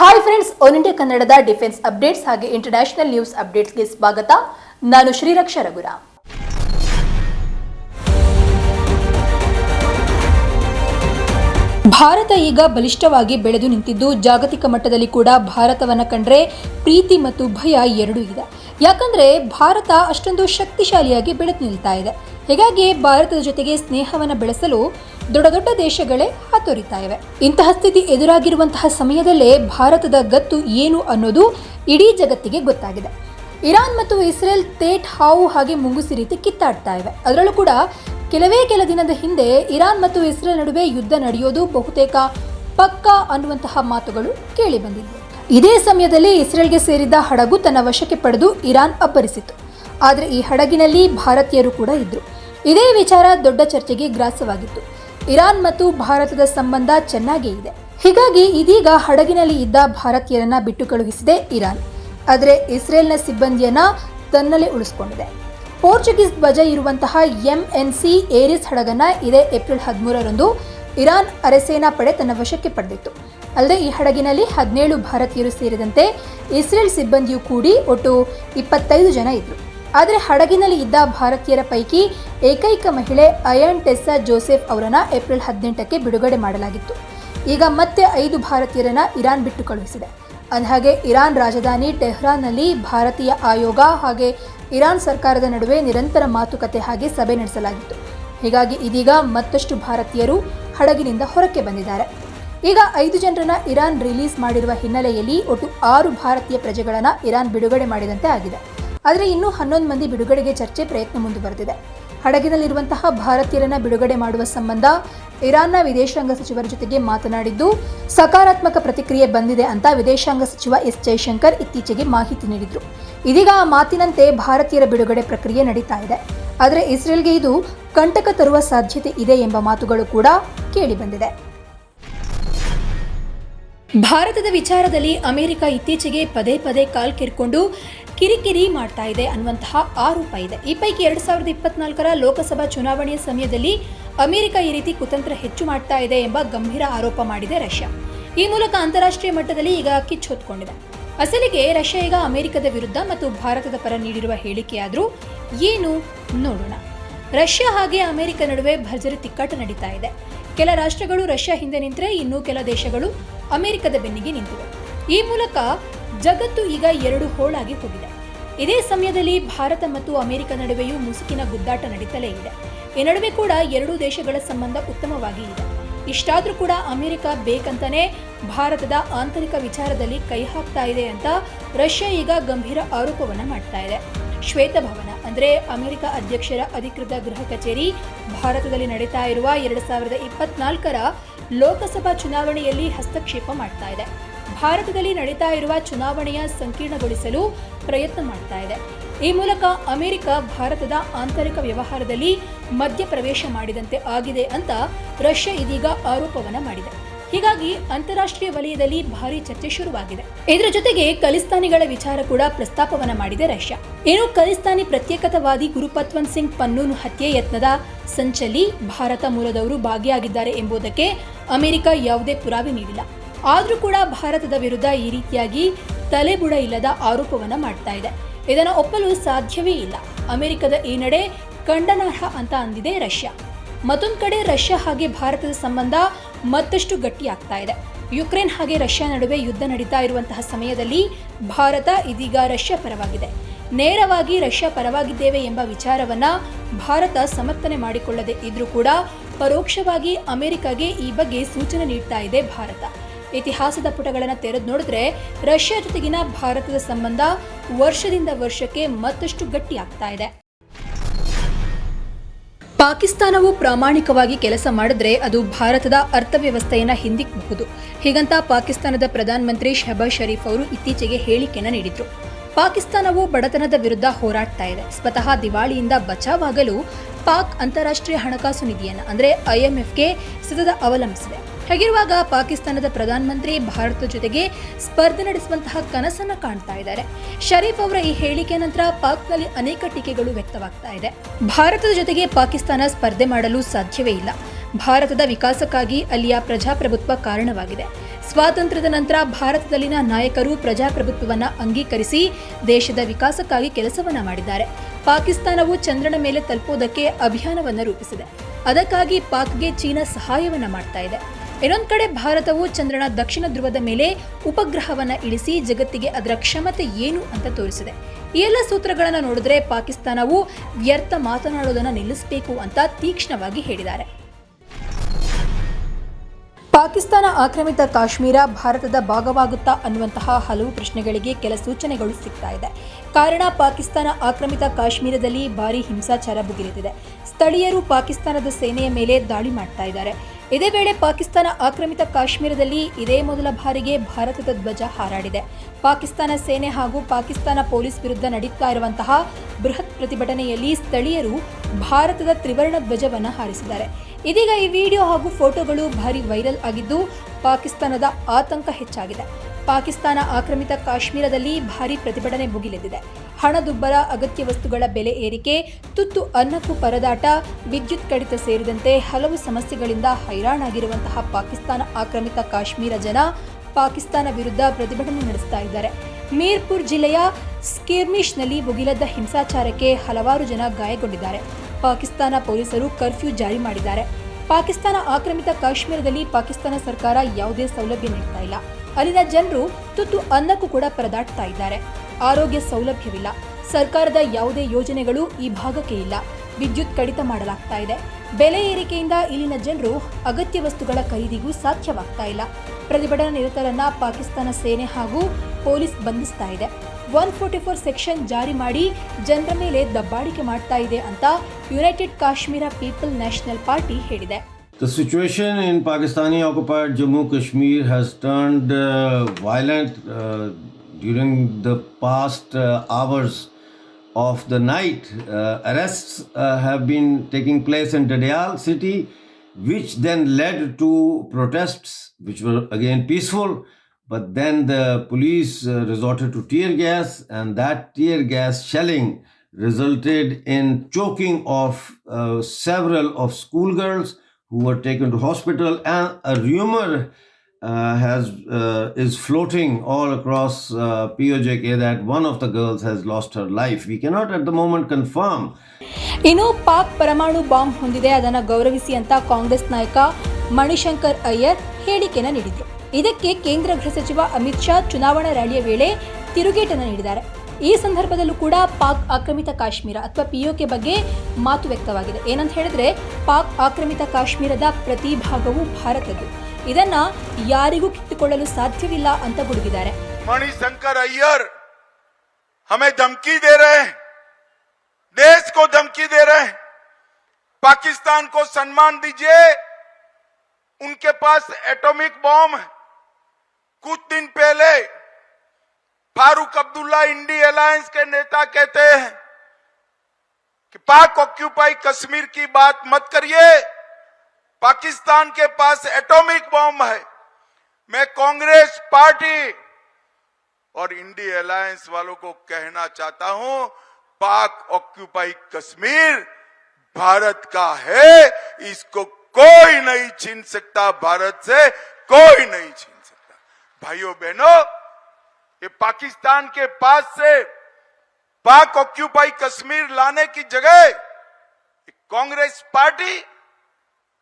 Hi friends one India ಕನ್ನಡದ defence updates ಹಾಗೆ international news ಅಪ್ಡೇಟ್ಸ್ಗೆ ಸ್ವಾಗತ. ನಾನು ಶ್ರೀರಕ್ಷ ರಘುರಾಮ್. ಭಾರತ ಈಗ ಬಲಿಷ್ಠವಾಗಿ ಬೆಳೆದು ನಿಂತಿದ್ದು ಜಾಗತಿಕ ಮಟ್ಟದಲ್ಲಿ ಕೂಡ ಭಾರತವನ್ನು ಕಂಡ್ರೆ ಪ್ರೀತಿ ಮತ್ತು ಭಯ ಎರಡೂ ಇದೆ. ಯಾಕಂದ್ರೆ ಭಾರತ ಅಷ್ಟೊಂದು ಶಕ್ತಿಶಾಲಿಯಾಗಿ ಬೆಳೆದು ನಿಲ್ತಾ ಇದೆ. ಹೀಗಾಗಿ ಭಾರತದ ಜೊತೆಗೆ ಸ್ನೇಹವನ್ನು ಬೆಳೆಸಲು ದೊಡ್ಡ ದೊಡ್ಡ ದೇಶಗಳೇ ಹಾತೊರಿತಾ ಇವೆ ಇಂತಹ ಸ್ಥಿತಿ ಎದುರಾಗಿರುವಂತಹ ಸಮಯದಲ್ಲೇ ಭಾರತದ ಗತ್ತು ಏನು ಅನ್ನೋದು ಇಡೀ ಜಗತ್ತಿಗೆ ಗೊತ್ತಾಗಿದೆ. ಇರಾನ್ ಮತ್ತು ಇಸ್ರೇಲ್ ತೇಟ್ ಹಾವು ಹಾಗೆ ಮುಂಗುಸಿ ರೀತಿ ಕಿತ್ತಾಡ್ತಾ ಇವೆ ಅದರಲ್ಲೂ ಕೂಡ ಕೆಲವೇ ಕೆಲ ದಿನದ ಹಿಂದೆ ಇರಾನ್ ಮತ್ತು ಇಸ್ರೇಲ್ ನಡುವೆ ಯುದ್ಧ ನಡೆಯೋದು ಬಹುತೇಕ ಪಕ್ಕಾ ಅನ್ನುವಂತಹ ಮಾತುಗಳು ಕೇಳಿ ಬಂದಿದ್ವು ಇದೇ ಸಮಯದಲ್ಲಿ ಇಸ್ರೇಲ್ಗೆ ಸೇರಿದ್ದ ಹಡಗು ತನ್ನ ವಶಕ್ಕೆ ಪಡೆದು ಇರಾನ್ ಅಬ್ಬರಿಸಿತು ಆದರೆ ಈ ಹಡಗಿನಲ್ಲಿ ಭಾರತೀಯರು ಕೂಡ ಇದ್ರು. ಇದೇ ವಿಚಾರ ದೊಡ್ಡ ಚರ್ಚೆಗೆ ಗ್ರಾಸವಾಗಿತ್ತು. ಇರಾನ್ ಮತ್ತು ಭಾರತದ ಸಂಬಂಧ ಚೆನ್ನಾಗೇ ಇದೆ. ಹೀಗಾಗಿ ಇದೀಗ ಹಡಗಿನಲ್ಲಿ ಇದ್ದ ಭಾರತೀಯರನ್ನ ಬಿಟ್ಟು ಕಳುಹಿಸಿದೆ ಇರಾನ್. ಆದರೆ ಇಸ್ರೇಲ್ನ ಸಿಬ್ಬಂದಿಯನ್ನ ತನ್ನಲ್ಲೇ ಉಳಿಸಿಕೊಂಡಿದೆ. ಪೋರ್ಚುಗೀಸ್ ಧ್ವಜ ಇರುವಂತಹ ಎಂಎನ್ಸಿ ಏರಿಸ್ ಹಡಗನ್ನ ಇದೇ ಏಪ್ರಿಲ್ ಹದಿಮೂರರಂದು ಇರಾನ್ ಅರೆಸೇನಾ ಪಡೆ ತನ್ನ ವಶಕ್ಕೆ ಪಡೆದಿತ್ತು. ಅಲ್ಲದೆ ಈ ಹಡಗಿನಲ್ಲಿ ಹದಿನೇಳು ಭಾರತೀಯರು ಸೇರಿದಂತೆ ಇಸ್ರೇಲ್ ಸಿಬ್ಬಂದಿಯು ಕೂಡಿ ಒಟ್ಟು ಇಪ್ಪತ್ತೈದು ಜನ ಇದ್ರು. ಆದರೆ ಹಡಗಿನಲ್ಲಿ ಇದ್ದ ಭಾರತೀಯರ ಪೈಕಿ ಏಕೈಕ ಮಹಿಳೆ ಅಯನ್ ಟೆಸ್ಸಾ ಜೋಸೆಫ್ ಅವರನ್ನ ಏಪ್ರಿಲ್ ಹದಿನೆಂಟಕ್ಕೆ ಬಿಡುಗಡೆ ಮಾಡಲಾಗಿತ್ತು. ಈಗ ಮತ್ತೆ ಐದು ಭಾರತೀಯರನ್ನ ಇರಾನ್ ಬಿಟ್ಟು ಕಳುಹಿಸಿದೆ ಅಂದಹಾಗೆ ಇರಾನ್ ರಾಜಧಾನಿ ಟೆಹ್ರಾನ್ನಲ್ಲಿ ಭಾರತೀಯ ಆಯೋಗ ಹಾಗೆ ಇರಾನ್ ಸರ್ಕಾರದ ನಡುವೆ ನಿರಂತರ ಮಾತುಕತೆ ಹಾಗೆ ಸಭೆ ನಡೆಸಲಾಗಿತ್ತು. ಹೀಗಾಗಿ ಇದೀಗ ಮತ್ತಷ್ಟು ಭಾರತೀಯರು ಹಡಗಿನಿಂದ ಹೊರಕ್ಕೆ ಬಂದಿದ್ದಾರೆ. ಈಗ ಐದು ಜನರನ್ನ ಇರಾನ್ ರಿಲೀಸ್ ಮಾಡಿರುವ ಹಿನ್ನೆಲೆಯಲ್ಲಿ ಒಟ್ಟು ಆರು ಭಾರತೀಯ ಪ್ರಜೆಗಳನ್ನು ಇರಾನ್ ಬಿಡುಗಡೆ ಮಾಡಿದಂತೆ ಆಗಿದೆ. ಆದರೆ ಇನ್ನೂ ಹನ್ನೊಂದು ಮಂದಿ ಬಿಡುಗಡೆಗೆ ಚರ್ಚೆ ಪ್ರಯತ್ನ ಮುಂದುವರೆದಿದೆ. ಹಡಗಿನಲ್ಲಿರುವಂತಹ ಭಾರತೀಯರನ್ನ ಬಿಡುಗಡೆ ಮಾಡುವ ಸಂಬಂಧ ಇರಾನ್ನ ವಿದೇಶಾಂಗ ಸಚಿವರ ಜೊತೆಗೆ ಮಾತನಾಡಿದ್ದು, ಸಕಾರಾತ್ಮಕ ಪ್ರತಿಕ್ರಿಯೆ ಬಂದಿದೆ ಅಂತ ವಿದೇಶಾಂಗ ಸಚಿವ ಎಸ್ ಜೈಶಂಕರ್ ಇತ್ತೀಚೆಗೆ ಮಾಹಿತಿ ನೀಡಿದ್ರು. ಇದೀಗ ಆ ಮಾತಿನಂತೆ ಭಾರತೀಯರ ಬಿಡುಗಡೆ ಪ್ರಕ್ರಿಯೆ ನಡೀತಾ ಇದೆ. ಆದರೆ ಇಸ್ರೇಲ್ಗೆ ಇದು ಕಂಟಕ ತರುವ ಸಾಧ್ಯತೆ ಇದೆ ಎಂಬ ಮಾತುಗಳು ಕೂಡ ಕೇಳಿಬಂದಿದೆ ಭಾರತದ ವಿಚಾರದಲ್ಲಿ ಅಮೆರಿಕ ಇತ್ತೀಚೆಗೆ ಪದೇ ಪದೇ ಕಾಲ್ ಕಿರ್ಕೊಂಡು ಕಿರಿಕಿರಿ ಮಾಡ್ತಾ ಇದೆ ಅನ್ನುವಂತಹ ಆರೋಪ ಇದೆ. ಈ ಪೈಕಿ ಎರಡ್ ಸಾವಿರದ ಇಪ್ಪತ್ನಾಲ್ಕರ ಲೋಕಸಭಾ ಚುನಾವಣೆಯ ಸಮಯದಲ್ಲಿ ಅಮೆರಿಕ ಈ ರೀತಿ ಕುತಂತ್ರ ಹೆಚ್ಚು ಮಾಡ್ತಾ ಇದೆ ಎಂಬ ಗಂಭೀರ ಆರೋಪ ಮಾಡಿದೆ ರಷ್ಯಾ. ಈ ಮೂಲಕ ಅಂತಾರಾಷ್ಟ್ರೀಯ ಮಟ್ಟದಲ್ಲಿ ಈಗ ಕಿಚ್ಚು ಹೊತ್ಕೊಂಡಿದೆ ಅಸಲಿಗೆ ರಷ್ಯಾ ಈಗ ಅಮೆರಿಕದ ವಿರುದ್ಧ ಮತ್ತು ಭಾರತದ ಪರ ನೀಡಿರುವ ಹೇಳಿಕೆಯಾದರೂ ಏನು ನೋಡೋಣ. ರಷ್ಯಾ ಹಾಗೆ ಅಮೆರಿಕ ನಡುವೆ ಭರ್ಜರಿ ತಿಕ್ಕಾಟ ನಡೀತಾ ಇದೆ. ಕೆಲ ರಾಷ್ಟ್ರಗಳು ರಷ್ಯಾ ಹಿಂದೆ ನಿಂತರೆ ಇನ್ನೂ ಕೆಲ ದೇಶಗಳು ಅಮೆರಿಕದ ಬೆನ್ನಿಗೆ ನಿಂತಿವೆ. ಈ ಮೂಲಕ ಜಗತ್ತು ಈಗ ಎರಡು ಹೋಳಾಗಿ ಹೋಗಿದೆ ಇದೇ ಸಮಯದಲ್ಲಿ ಭಾರತ ಮತ್ತು ಅಮೆರಿಕ ನಡುವೆಯೂ ಮುಸುಕಿನ ಗುದ್ದಾಟ ನಡೀತಲೇ ಇದೆ. ಈ ನಡುವೆ ಕೂಡ ಎರಡೂ ದೇಶಗಳ ಸಂಬಂಧ ಉತ್ತಮವಾಗಿ ಇದೆ. ಇಷ್ಟಾದರೂ ಕೂಡ ಅಮೆರಿಕ ಬೇಕಂತಾನೆ ಭಾರತದ ಆಂತರಿಕ ವಿಚಾರದಲ್ಲಿ ಕೈ ಹಾಕ್ತಾ ಇದೆ ಅಂತ ರಷ್ಯಾ ಈಗ ಗಂಭೀರ ಆರೋಪವನ್ನು ಮಾಡ್ತಾ ಇದೆ. ಶ್ವೇತಭವನ ಅಂದರೆ ಅಮೆರಿಕ ಅಧ್ಯಕ್ಷರ ಅಧಿಕೃತ ಗೃಹ ಕಚೇರಿ, ಭಾರತದಲ್ಲಿ ನಡೀತಾ ಇರುವ ಎರಡು ಸಾವಿರದ ಇಪ್ಪತ್ನಾಲ್ಕರ ಲೋಕಸಭಾ ಚುನಾವಣೆಯಲ್ಲಿ ಹಸ್ತಕ್ಷೇಪ ಮಾಡ್ತಾ ಇದೆ. ಭಾರತದಲ್ಲಿ ನಡೀತಾ ಇರುವ ಚುನಾವಣೆಯ ಸಂಕೀರ್ಣಗೊಳಿಸಲು ಪ್ರಯತ್ನ ಮಾಡ್ತಾ ಇದೆ. ಈ ಮೂಲಕ ಅಮೆರಿಕ, ಭಾರತದ ಆಂತರಿಕ ವ್ಯವಹಾರದಲ್ಲಿ ಮಧ್ಯಪ್ರವೇಶ ಮಾಡಿದಂತೆ ಆಗಿದೆ ಅಂತ ರಷ್ಯಾ ಇದೀಗ ಆರೋಪವನ್ನ ಮಾಡಿದೆ. ಹೀಗಾಗಿ ಅಂತಾರಾಷ್ಟ್ರೀಯ ವಲಯದಲ್ಲಿ ಭಾರಿ ಚರ್ಚೆ ಶುರುವಾಗಿದೆ. ಇದರ ಜೊತೆಗೆ ಖಲಿಸ್ತಾನಿಗಳ ವಿಚಾರ ಕೂಡ ಪ್ರಸ್ತಾಪವನ್ನ ಮಾಡಿದೆ ರಷ್ಯಾ. ಏನು ಖಲಿಸ್ತಾನಿ ಪ್ರತ್ಯೇಕತಾವಾದಿ ಗುರುಪತ್ವನ್ ಸಿಂಗ್ ಪನ್ನೂನ್ ಹತ್ಯೆ ಯತ್ನದ ಸಂಚಲಿ ಭಾರತ ಮೂಲದವರು ಭಾಗಿಯಾಗಿದ್ದಾರೆ ಎಂಬುದಕ್ಕೆ ಅಮೆರಿಕ ಯಾವುದೇ ಪುರಾವೆ ನೀಡಿಲ್ಲ. ಆದರೂ ಕೂಡ ಭಾರತದ ವಿರುದ್ಧ ಈ ರೀತಿಯಾಗಿ ತಲೆಬುಡ ಇಲ್ಲದ ಆರೋಪವನ್ನು ಮಾಡ್ತಾ ಇದೆ. ಇದನ್ನು ಒಪ್ಪಲು ಸಾಧ್ಯವೇ ಇಲ್ಲ. ಅಮೆರಿಕದ ಈ ನಡೆ ಖಂಡನಾರ್ಹ ಅಂತ ಅಂದಿದೆ ರಷ್ಯಾ. ಮತ್ತೊಂದು ಕಡೆ ರಷ್ಯಾ ಹಾಗೆ ಭಾರತದ ಸಂಬಂಧ ಮತ್ತಷ್ಟು ಗಟ್ಟಿಯಾಗ್ತಾ ಇದೆ. ಯುಕ್ರೇನ್ ಹಾಗೆ ರಷ್ಯಾ ನಡುವೆ ಯುದ್ಧ ನಡೀತಾ ಇರುವಂತಹ ಸಮಯದಲ್ಲಿ ಭಾರತ ಇದೀಗ ರಷ್ಯಾ ಪರವಾಗಿದೆ. ನೇರವಾಗಿ ರಷ್ಯಾ ಪರವಾಗಿದ್ದೇವೆ ಎಂಬ ವಿಚಾರವನ್ನ ಭಾರತ ಸಮರ್ಥನೆ ಮಾಡಿಕೊಳ್ಳದೆ ಇದ್ರೂ ಕೂಡ ಪರೋಕ್ಷವಾಗಿ ಅಮೆರಿಕಗೆ ಈ ಬಗ್ಗೆ ಸೂಚನೆ ನೀಡ್ತಾ ಇದೆ ಭಾರತ. ಇತಿಹಾಸದ ಪುಟಗಳನ್ನು ತೆರೆದು ನೋಡಿದ್ರೆ ರಷ್ಯಾ ಜೊತೆಗಿನ ಭಾರತದ ಸಂಬಂಧ ವರ್ಷದಿಂದ ವರ್ಷಕ್ಕೆ ಮತ್ತಷ್ಟು ಗಟ್ಟಿಯಾಗ್ತಾ ಇದೆ. ಪಾಕಿಸ್ತಾನವು ಪ್ರಾಮಾಣಿಕವಾಗಿ ಕೆಲಸ ಮಾಡಿದ್ರೆ ಅದು ಭಾರತದ ಅರ್ಥವ್ಯವಸ್ಥೆಯನ್ನು ಹಿಂದಿಕ್ಕಬಹುದು ಹೀಗಂತ ಪಾಕಿಸ್ತಾನದ ಪ್ರಧಾನಮಂತ್ರಿ ಶಹಬಾಜ್ ಶರೀಫ್ ಅವರು ಇತ್ತೀಚೆಗೆ ಹೇಳಿಕೆಯನ್ನು ನೀಡಿದ್ರು. ಪಾಕಿಸ್ತಾನವು ಬಡತನದ ವಿರುದ್ಧ ಹೋರಾಡ್ತಾ ಇದೆ. ಸ್ವತಃ ದಿವಾಳಿಯಿಂದ ಬಚಾವಾಗಲು ಪಾಕ್ ಅಂತಾರಾಷ್ಟ್ರೀಯ ಹಣಕಾಸು ನಿಧಿಯನ್ನು, ಅಂದರೆ ಐಎಂಎಫ್ಗೆ ಸತತ ಅವಲಂಬಿಸಿದೆ. ಹಾಗಿರುವಾಗ ಪಾಕಿಸ್ತಾನದ ಪ್ರಧಾನಮಂತ್ರಿ ಭಾರತದ ಜೊತೆಗೆ ಸ್ಪರ್ಧೆ ನಡೆಸುವಂತಹ ಕನಸನ್ನ ಕಾಣ್ತಾ ಇದ್ದಾರೆ. ಶರೀಫ್ ಅವರ ಈ ಹೇಳಿಕೆ ನಂತರ ಪಾಕ್ನಲ್ಲಿ ಅನೇಕ ಟೀಕೆಗಳು ವ್ಯಕ್ತವಾಗ್ತಾ ಇದೆ. ಭಾರತದ ಜೊತೆಗೆ ಪಾಕಿಸ್ತಾನ ಸ್ಪರ್ಧೆ ಮಾಡಲು ಸಾಧ್ಯವೇ ಇಲ್ಲ. ಭಾರತದ ವಿಕಾಸಕ್ಕಾಗಿ ಅಲ್ಲಿಯ ಪ್ರಜಾಪ್ರಭುತ್ವ ಕಾರಣವಾಗಿದೆ. ಸ್ವಾತಂತ್ರ್ಯದ ನಂತರ ಭಾರತದಲ್ಲಿನ ನಾಯಕರು ಪ್ರಜಾಪ್ರಭುತ್ವವನ್ನು ಅಂಗೀಕರಿಸಿ ದೇಶದ ವಿಕಾಸಕ್ಕಾಗಿ ಕೆಲಸವನ್ನ ಮಾಡಿದ್ದಾರೆ. ಪಾಕಿಸ್ತಾನವು ಚಂದ್ರನ ಮೇಲೆ ತಲುಪೋದಕ್ಕೆ ಅಭಿಯಾನವನ್ನು ರೂಪಿಸಿದೆ. ಅದಕ್ಕಾಗಿ ಪಾಕ್ಗೆ ಚೀನಾ ಸಹಾಯವನ್ನ ಮಾಡ್ತಾ ಇದೆ. ಇನ್ನೊಂದು ಕಡೆ ಭಾರತವು ಚಂದ್ರನ ದಕ್ಷಿಣ ಧ್ರುವದ ಮೇಲೆ ಉಪಗ್ರಹವನ್ನ ಇಳಿಸಿ ಜಗತ್ತಿಗೆ ಅದರ ಕ್ಷಮತೆ ಏನು ಅಂತ ತೋರಿಸಿದೆ. ಈ ಎಲ್ಲ ಸೂತ್ರಗಳನ್ನು ನೋಡಿದ್ರೆ ಪಾಕಿಸ್ತಾನವು ವ್ಯರ್ಥ ಮಾತನಾಡೋದನ್ನ ನಿಲ್ಲಿಸಬೇಕು ಅಂತ ತೀಕ್ಷ್ಣವಾಗಿ ಹೇಳಿದ್ದಾರೆ. ಪಾಕಿಸ್ತಾನ ಆಕ್ರಮಿತ ಕಾಶ್ಮೀರ ಭಾರತದ ಭಾಗವಾಗುತ್ತಾ ಅನ್ನುವಂತಹ ಹಲವು ಪ್ರಶ್ನೆಗಳಿಗೆ ಕೆಲ ಸೂಚನೆಗಳು ಸಿಗ್ತಾ ಇದೆ. ಕಾರಣ ಪಾಕಿಸ್ತಾನ ಆಕ್ರಮಿತ ಕಾಶ್ಮೀರದಲ್ಲಿ ಭಾರಿ ಹಿಂಸಾಚಾರ ಭುಗಿಲೆದಿದೆ ಸ್ಥಳೀಯರು ಪಾಕಿಸ್ತಾನದ ಸೇನೆಯ ಮೇಲೆ ದಾಳಿ ಮಾಡ್ತಾ ಇದ್ದಾರೆ. ಇದೇ ವೇಳೆ ಪಾಕಿಸ್ತಾನ ಆಕ್ರಮಿತ ಕಾಶ್ಮೀರದಲ್ಲಿ ಇದೇ ಮೊದಲ ಬಾರಿಗೆ ಭಾರತದ ಧ್ವಜ ಹಾರಾಡಿದೆ. ಪಾಕಿಸ್ತಾನ ಸೇನೆ ಹಾಗೂ ಪಾಕಿಸ್ತಾನ ಪೊಲೀಸ್ ವಿರುದ್ಧ ನಡೀತಾ ಇರುವಂತಹ ಬೃಹತ್ ಪ್ರತಿಭಟನೆಯಲ್ಲಿ ಸ್ಥಳೀಯರು ಭಾರತದ ತ್ರಿವರ್ಣ ಧ್ವಜವನ್ನು ಹಾರಿಸಿದ್ದಾರೆ. ಇದೀಗ ಈ ವಿಡಿಯೋ ಹಾಗೂ ಫೋಟೋಗಳು ಭಾರಿ ವೈರಲ್ ಆಗಿದ್ದು ಪಾಕಿಸ್ತಾನದ ಆತಂಕ ಹೆಚ್ಚಾಗಿದೆ. ಪಾಕಿಸ್ತಾನ ಆಕ್ರಮಿತ ಕಾಶ್ಮೀರದಲ್ಲಿ ಭಾರಿ ಪ್ರತಿಭಟನೆ ಭುಗಿಲೆದ್ದಿದೆ. ಹಣದುಬ್ಬರ ಅಗತ್ಯ ವಸ್ತುಗಳ ಬೆಲೆ ಏರಿಕೆ, ತುತ್ತು ಅನ್ನಕ್ಕೂ ಪರದಾಟ, ವಿದ್ಯುತ್ ಕಡಿತ ಸೇರಿದಂತೆ ಹಲವು ಸಮಸ್ಯೆಗಳಿಂದ ಹೈರಾಣಾಗಿರುವಂತಹ ಪಾಕಿಸ್ತಾನ ಆಕ್ರಮಿತ ಕಾಶ್ಮೀರ ಜನ ಪಾಕಿಸ್ತಾನ ವಿರುದ್ಧ ಪ್ರತಿಭಟನೆ ನಡೆಸ್ತಾ ಇದ್ದಾರೆ. ಮೀರ್ಪುರ್ ಜಿಲ್ಲೆಯ ಸ್ಕಿರ್ಮಿಶ್ನಲ್ಲಿ ಮುಗಿಲದ್ದ ಹಿಂಸಾಚಾರಕ್ಕೆ ಹಲವಾರು ಜನ ಗಾಯಗೊಂಡಿದ್ದಾರೆ. ಪಾಕಿಸ್ತಾನ ಪೊಲೀಸರು ಕರ್ಫ್ಯೂ ಜಾರಿ ಮಾಡಿದ್ದಾರೆ. ಪಾಕಿಸ್ತಾನ ಆಕ್ರಮಿತ ಕಾಶ್ಮೀರದಲ್ಲಿ ಪಾಕಿಸ್ತಾನ ಸರ್ಕಾರ ಯಾವುದೇ ಸೌಲಭ್ಯ ನೀಡ್ತಾ ಇಲ್ಲ. ಅಲ್ಲಿನ ಜನರು ತುತ್ತು ಅನ್ನಕ್ಕೂ ಕೂಡ ಪರದಾಡ್ತಾ ಇದ್ದಾರೆ. ಆರೋಗ್ಯ ಸೌಲಭ್ಯವಿಲ್ಲ. ಸರ್ಕಾರದ ಯಾವುದೇ ಯೋಜನೆಗಳು ಈ ಭಾಗಕ್ಕೆ ಇಲ್ಲ. ವಿದ್ಯುತ್ ಕಡಿತ ಮಾಡಲಾಗ್ತಾ ಇದೆ. ಬೆಲೆ ಏರಿಕೆಯಿಂದ ಇಲ್ಲಿನ ಜನರು ಅಗತ್ಯ ವಸ್ತುಗಳ ಖರೀದಿಗೂ ಸಾಧ್ಯವಾಗ್ತಾ ಇಲ್ಲ. ಪ್ರತಿಭಟನಾ ನಿರತರನ್ನ ಪಾಕಿಸ್ತಾನ ಸೇನೆ ಹಾಗೂ ಪೊಲೀಸ್ ಬಂಧಿಸ್ತಾ ಇದೆ. ಒನ್ ಫೋರ್ಟಿ ಫೋರ್ ಸೆಕ್ಷನ್ ಜಾರಿ ಮಾಡಿ ಜನರ ಮೇಲೆ ದಬ್ಬಾಳಿಕೆ ಮಾಡ್ತಾ ಇದೆ ಅಂತ United Kashmir People National Party ಹೇಳಿದೆ. The situation in Pakistani occupied Jammu Kashmir has turned uh, violent uh, during the past uh, hours of the night. Uh, arrests uh, have been taking place in Dadial city, which then led to protests, which were again peaceful. But then the police resorted to tear gas, and that tear gas shelling resulted in choking of uh, several of schoolgirls who were taken to hospital and a rumor uh, has uh, is floating all across uh, POJK that one of the girls has lost her life. We cannot at the moment confirm. ಇನ್ನು ಪಾಕ್ ಪರಮಾಣು bomb ಹೊಂದಿದೆ. ಅದನ್ನು ಗೌರವಿಸಿ ಅಂತ ಕಾಂಗ್ರೆಸ್ ನಾಯಕ ಮಣಿಶಂಕರ್ ಅಯ್ಯರ್ ಹೇಳಿಕೆನ ನೀಡಿದರು. ಇದಕ್ಕೆ ಕೇಂದ್ರ ಗೃಹ ಸಚಿವ ಅಮಿತ್ ಶಾ ಚುನಾವಣಾ ರ್ಯಾಲಿಯ ವೇಳೆ ತಿರುಗೇಟನ್ನು ನೀಡಿದ್ದಾರೆ. ಈ ಸಂದರ್ಭದಲ್ಲೂ ಕೂಡ ಪಾಕ್ ಆಕ್ರಮಿತ ಕಾಶ್ಮೀರ ಅಥವಾ ಪಿಒಕೆ ಬಗ್ಗೆ ಮಾತು ವ್ಯಕ್ತವಾಗಿದೆ. ಏನಂತ ಹೇಳಿದ್ರೆ ಪಾಕ್ ಆಕ್ರಮಿತ ಕಾಶ್ಮೀರದ ಪ್ರತಿ ಭಾಗವು ಭಾರತದ್ದು. ಇದನ್ನ ಯಾರಿಗೂ ಕಿತ್ತುಕೊಳ್ಳಲು ಸಾಧ್ಯವಿಲ್ಲ ಅಂತ ಗುಡುಗಿದ್ದಾರೆ मणिशंकर अय्यर हमें धमकी दे रहे हैं देश को धमकी दे रहे हैं पाकिस्तान को सम्मान दीजिए उनके पास एटॉमिक बॉम्ब है कुछ दिन पहले फारूक अब्दुल्ला इंडी अलायंस के नेता कहते हैं कि पाक ऑक्यूपाई कश्मीर की बात मत करिए पाकिस्तान के पास एटॉमिक बॉम्ब है। मैं कांग्रेस पार्टी और इंडी अलायंस वालों को कहना चाहता हूँ, पाक ऑक्यूपाई कश्मीर भारत का है। इसको कोई नहीं छीन सकता भारत से, कोई नहीं छीन सकता। भाइयों, बहनों, ये पाकिस्तान के पास से पाक ऑक्यूपाई कश्मीर लाने की जगह कांग्रेस पार्टी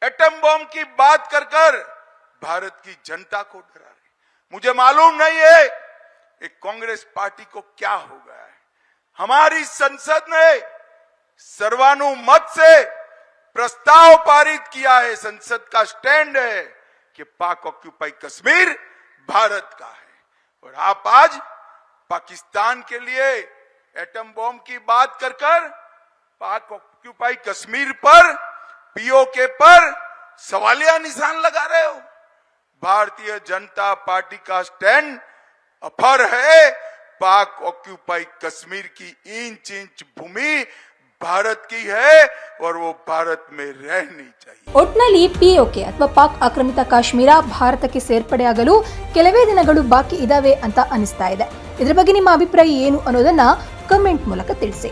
एटम बॉम्ब की बात कर कर भारत की जनता को डरा रही मुझे मालूम नहीं है कि कांग्रेस पार्टी को क्या हो गया है। हमारी संसद ने सर्वानुमत से प्रस्ताव पारित किया है, संसद का स्टैंड है कि पाक ऑक्यूपाई कश्मीर भारत का है। और आप आज पाकिस्तान के लिए एटम बॉम्ब की बात कर कर पाक ऑक्यूपाई कश्मीर पर पीओके पर सवालिया निशान लगा रहे हो भारतीय जनता पार्टी का स्टैंड अफर है पाक ऑक्यूपाई कश्मीर की इंच इंच भूमि भारत की है और वो भारत में रहनी चाहिए ಒಟ್ನಲ್ಲಿ ಪಿಒಕೆ ಅಥವಾ ಪಾಕ್ ಆಕ್ರಮಿತ ಕಾಶ್ಮೀರ ಭಾರತಕ್ಕೆ ಸೇರ್ಪಡೆಯಾಗಲು ಕೆಲವೇ ದಿನಗಳು ಬಾಕಿ ಇದಾವೆ ಅಂತ ಅನಿಸ್ತಾ ಇದೆ ಇದ್ರ ಬಗ್ಗೆ ನಿಮ್ಮ ಅಭಿಪ್ರಾಯ ಏನು ಅನ್ನೋದನ್ನ ಕಮೆಂಟ್ ಮೂಲಕ ತಿಳಿಸಿ